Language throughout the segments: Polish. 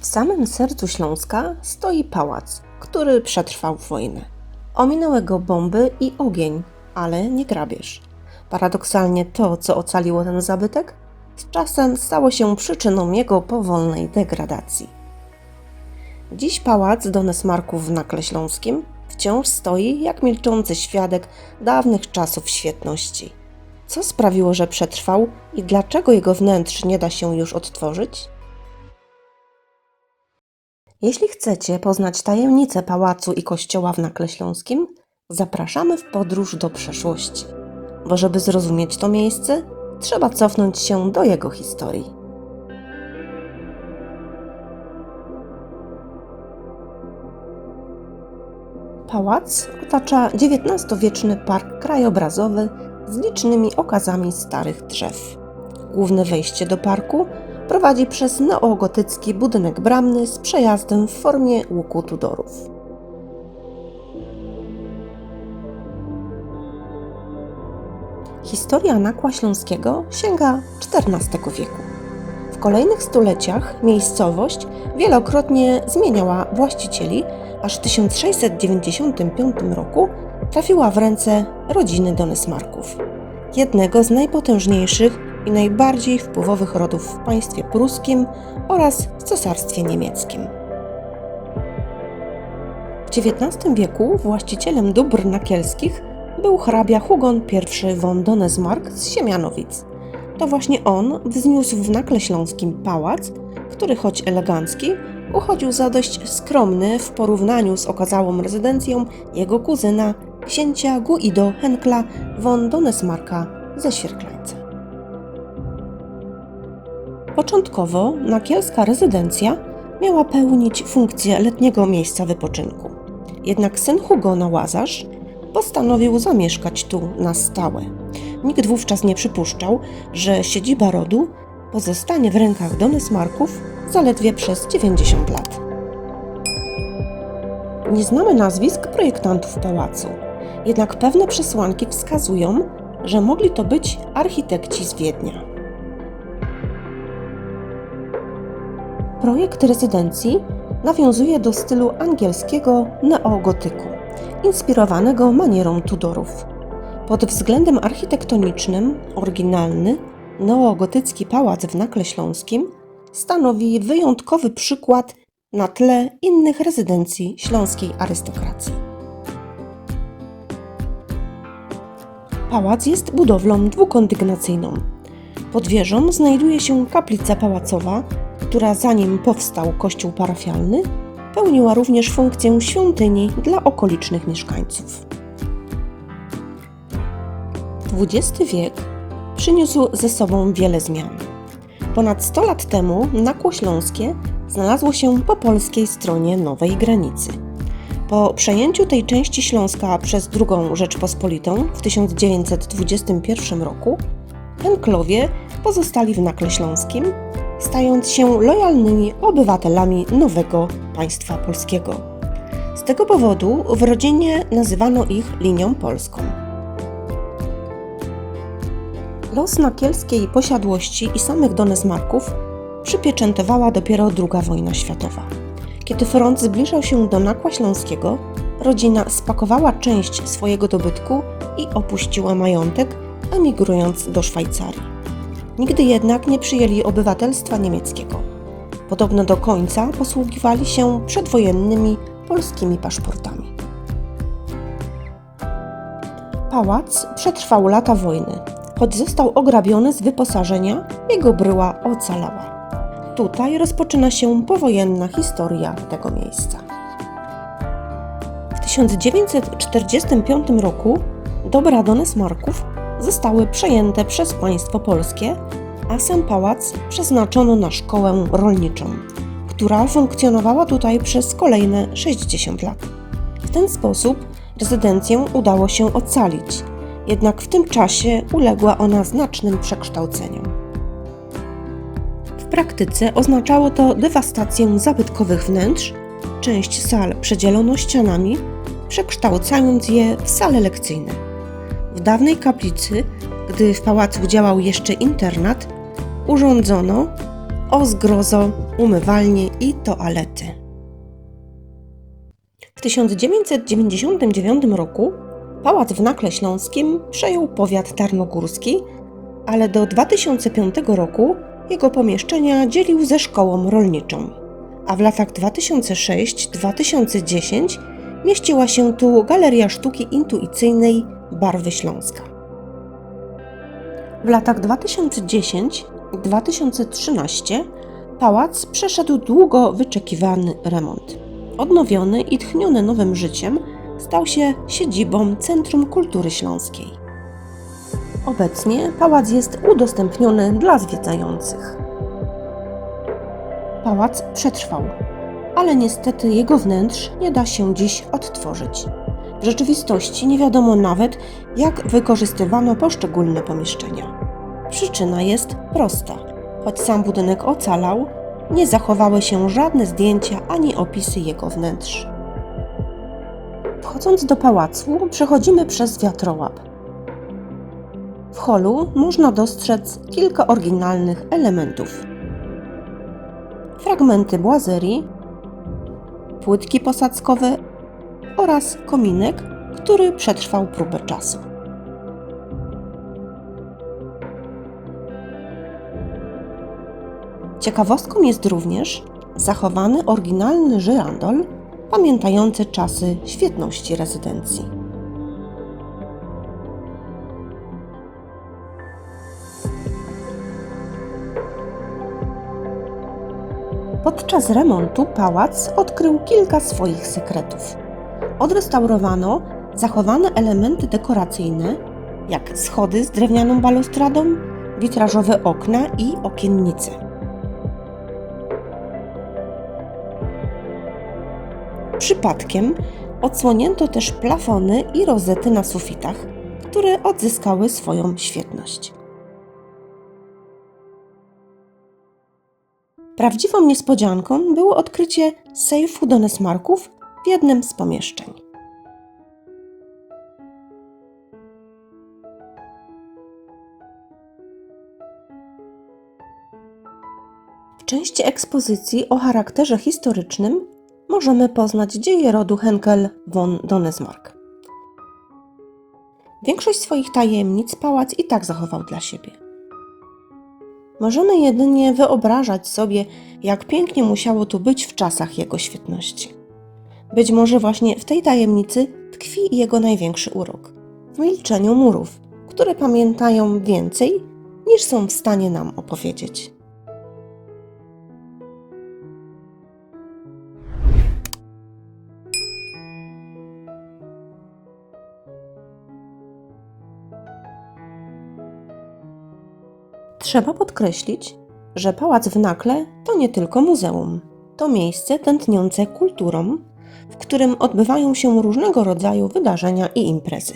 W samym sercu Śląska stoi pałac, który przetrwał wojnę. Ominęły go bomby i ogień, ale nie grabież. Paradoksalnie to, co ocaliło ten zabytek, z czasem stało się przyczyną jego powolnej degradacji. Dziś pałac Donesmarków w Nakle Śląskim wciąż stoi jak milczący świadek dawnych czasów świetności. Co sprawiło, że przetrwał i dlaczego jego wnętrz nie da się już odtworzyć? Jeśli chcecie poznać tajemnice pałacu i kościoła w Nakle Śląskim, zapraszamy w podróż do przeszłości. Bo żeby zrozumieć to miejsce, trzeba cofnąć się do jego historii. Pałac otacza XIX-wieczny park krajobrazowy z licznymi okazami starych drzew. Główne wejście do parku prowadzi przez neogotycki budynek bramny z przejazdem w formie łuku Tudorów. Historia Nakła Śląskiego sięga XIV wieku. W kolejnych stuleciach miejscowość wielokrotnie zmieniała właścicieli, aż w 1695 roku trafiła w ręce rodziny Donesmarków, jednego z najpotężniejszych i najbardziej wpływowych rodów w państwie pruskim oraz w cesarstwie niemieckim. W XIX wieku właścicielem dóbr nakielskich był hrabia Hugon I von Donesmark z Siemianowic. To właśnie on wzniósł w Nakle Śląskim pałac, który choć elegancki, uchodził za dość skromny w porównaniu z okazałą rezydencją jego kuzyna, księcia Guido Henkla von Donesmarka ze Świerklańca. Początkowo nakielska rezydencja miała pełnić funkcję letniego miejsca wypoczynku. Jednak syn Hugona Łazarz postanowił zamieszkać tu na stałe. Nikt wówczas nie przypuszczał, że siedziba rodu pozostanie w rękach Donesmarków zaledwie przez 90 lat. Nie znamy nazwisk projektantów pałacu, jednak pewne przesłanki wskazują, że mogli to być architekci z Wiednia. Projekt rezydencji nawiązuje do stylu angielskiego neogotyku, inspirowanego manierą Tudorów. Pod względem architektonicznym oryginalny neogotycki pałac w Nakle Śląskim stanowi wyjątkowy przykład na tle innych rezydencji śląskiej arystokracji. Pałac jest budowlą dwukondygnacyjną. Pod wieżą znajduje się kaplica pałacowa, która zanim powstał kościół parafialny, pełniła również funkcję świątyni dla okolicznych mieszkańców. XX wiek przyniósł ze sobą wiele zmian. Ponad 100 lat temu Nakło Śląskie znalazło się po polskiej stronie nowej granicy. Po przejęciu tej części Śląska przez II Rzeczpospolitą w 1921 roku Henklowie pozostali w Nakle Śląskim, stając się lojalnymi obywatelami nowego państwa polskiego. Z tego powodu w rodzinie nazywano ich linią polską. Los nakielskiej posiadłości i samych Donesmarków przypieczętowała dopiero II wojna światowa. Kiedy front zbliżał się do Nakła Śląskiego, rodzina spakowała część swojego dobytku i opuściła majątek, emigrując do Szwajcarii. Nigdy jednak nie przyjęli obywatelstwa niemieckiego. Podobno do końca posługiwali się przedwojennymi polskimi paszportami. Pałac przetrwał lata wojny, choć został ograbiony z wyposażenia, jego bryła ocalała. Tutaj rozpoczyna się powojenna historia tego miejsca. W 1945 roku dobra Donesmarków zostały przejęte przez państwo polskie, a sam pałac przeznaczono na szkołę rolniczą, która funkcjonowała tutaj przez kolejne 60 lat. W ten sposób rezydencję udało się ocalić, jednak w tym czasie uległa ona znacznym przekształceniom. W praktyce oznaczało to dewastację zabytkowych wnętrz, część sal przedzielono ścianami, przekształcając je w sale lekcyjne. W dawnej kaplicy, gdy w pałacu działał jeszcze internat, urządzono o zgrozo, umywalnie i toalety. W 1999 roku pałac w Nakle Śląskim przejął powiat tarnogórski, ale do 2005 roku jego pomieszczenia dzielił ze szkołą rolniczą, a w latach 2006-2010 mieściła się tu Galeria Sztuki Intuicyjnej Barwy Śląska. W latach 2010-2013 pałac przeszedł długo wyczekiwany remont. Odnowiony i tchniony nowym życiem, stał się siedzibą Centrum Kultury Śląskiej. Obecnie pałac jest udostępniony dla zwiedzających. Pałac przetrwał, ale niestety jego wnętrz nie da się dziś odtworzyć. W rzeczywistości nie wiadomo nawet, jak wykorzystywano poszczególne pomieszczenia. Przyczyna jest prosta. Choć sam budynek ocalał, nie zachowały się żadne zdjęcia ani opisy jego wnętrz. Wchodząc do pałacu, przechodzimy przez wiatrołap. W holu można dostrzec kilka oryginalnych elementów. Fragmenty błazerii, płytki posadzkowe oraz kominek, który przetrwał próbę czasu. Ciekawostką jest również zachowany oryginalny żyrandol pamiętający czasy świetności rezydencji. Podczas remontu pałac odkrył kilka swoich sekretów. Odrestaurowano zachowane elementy dekoracyjne, jak schody z drewnianą balustradą, witrażowe okna i okiennice. Przypadkiem odsłonięto też plafony i rozety na sufitach, które odzyskały swoją świetność. Prawdziwą niespodzianką było odkrycie sejfu Donesmarków w jednym z pomieszczeń. W części ekspozycji o charakterze historycznym możemy poznać dzieje rodu Henkel von Donesmark. Większość swoich tajemnic pałac i tak zachował dla siebie. Możemy jedynie wyobrażać sobie, jak pięknie musiało tu być w czasach jego świetności. Być może właśnie w tej tajemnicy tkwi jego największy urok w milczeniu murów, które pamiętają więcej niż są w stanie nam opowiedzieć. Trzeba podkreślić, że pałac w Nakle to nie tylko muzeum. To miejsce tętniące kulturą, w którym odbywają się różnego rodzaju wydarzenia i imprezy.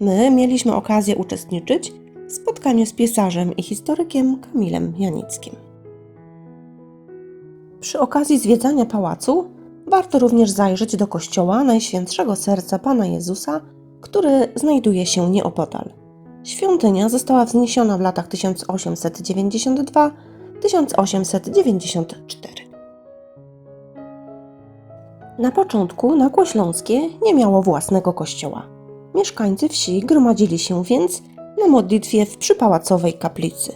My mieliśmy okazję uczestniczyć w spotkaniu z piesarzem i historykiem Kamilem Janickim. Przy okazji zwiedzania pałacu warto również zajrzeć do kościoła Najświętszego Serca Pana Jezusa, który znajduje się nieopodal. Świątynia została wzniesiona w latach 1892-1894. Na początku Nakło Śląskie nie miało własnego kościoła. Mieszkańcy wsi gromadzili się więc na modlitwie w przypałacowej kaplicy.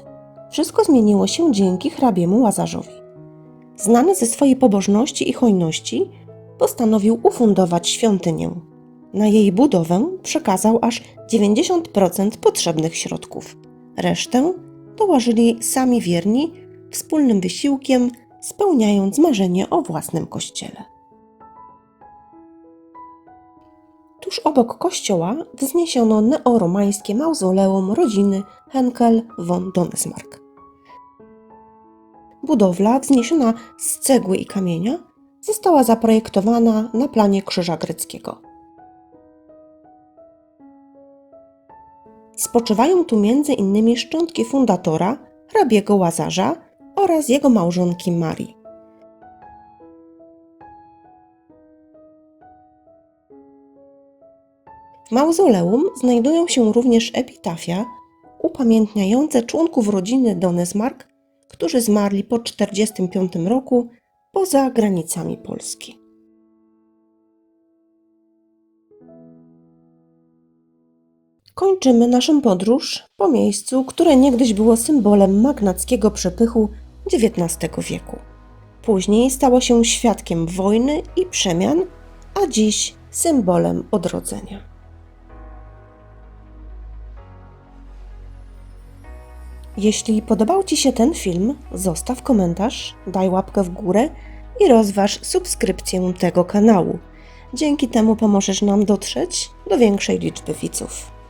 Wszystko zmieniło się dzięki hrabiemu Łazarzowi. Znany ze swojej pobożności i hojności, postanowił ufundować świątynię. Na jej budowę przekazał aż 90% potrzebnych środków. Resztę dołożyli sami wierni wspólnym wysiłkiem, spełniając marzenie o własnym kościele. Tuż obok kościoła wzniesiono neoromańskie mauzoleum rodziny Henkel von Donesmark. Budowla, wzniesiona z cegły i kamienia, została zaprojektowana na planie Krzyża Greckiego. Spoczywają tu m.in. szczątki fundatora, hrabiego Łazarza oraz jego małżonki Marii. W mauzoleum znajdują się również epitafia upamiętniające członków rodziny Donesmark, którzy zmarli po 1945 roku poza granicami Polski. Kończymy naszą podróż po miejscu, które niegdyś było symbolem magnackiego przepychu XIX wieku. Później stało się świadkiem wojny i przemian, a dziś symbolem odrodzenia. Jeśli podobał Ci się ten film, zostaw komentarz, daj łapkę w górę i rozważ subskrypcję tego kanału. Dzięki temu pomożesz nam dotrzeć do większej liczby widzów.